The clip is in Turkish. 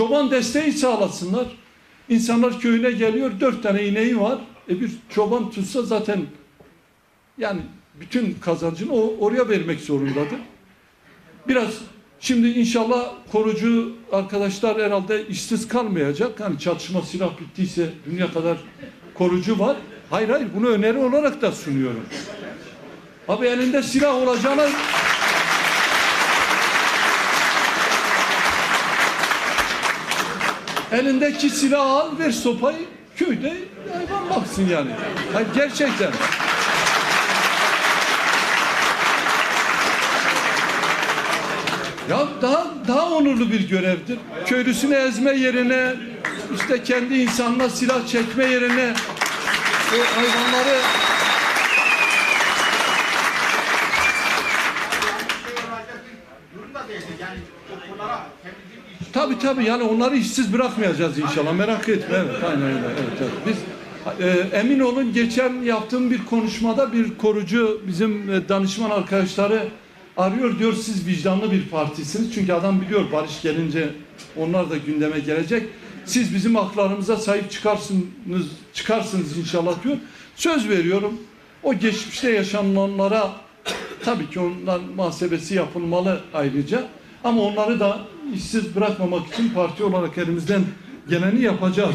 Çoban desteği sağlasınlar. İnsanlar köyüne geliyor, dört tane ineği var. E bir çoban tutsa zaten yani bütün kazancını o, oraya vermek zorundadır. Biraz şimdi inşallah korucu arkadaşlar herhalde işsiz kalmayacak. Hani çatışma silah bittiyse dünya kadar korucu var. Hayır hayır bunu öneri olarak da sunuyorum. Abi elinde silah olacağına elindeki silahı al ver sopayı köyde hayvan baksın yani. Hayır, gerçekten. Ya daha daha onurlu bir görevdir. Köylüsünü ezme yerine işte kendi insanına silah çekme yerine o hayvanları yani Tabii tabii yani onları işsiz bırakmayacağız inşallah merak etme. Evet aynen öyle. Evet, evet. Biz e, emin olun geçen yaptığım bir konuşmada bir korucu bizim e, danışman arkadaşları arıyor diyor siz vicdanlı bir partisiniz. Çünkü adam biliyor barış gelince onlar da gündeme gelecek. Siz bizim haklarımıza sahip çıkarsınız çıkarsınız inşallah diyor. Söz veriyorum. O geçmişte yaşananlara tabii ki onların muhasebesi yapılmalı ayrıca. Ama onları da işsiz bırakmamak için parti olarak elimizden geleni yapacağız.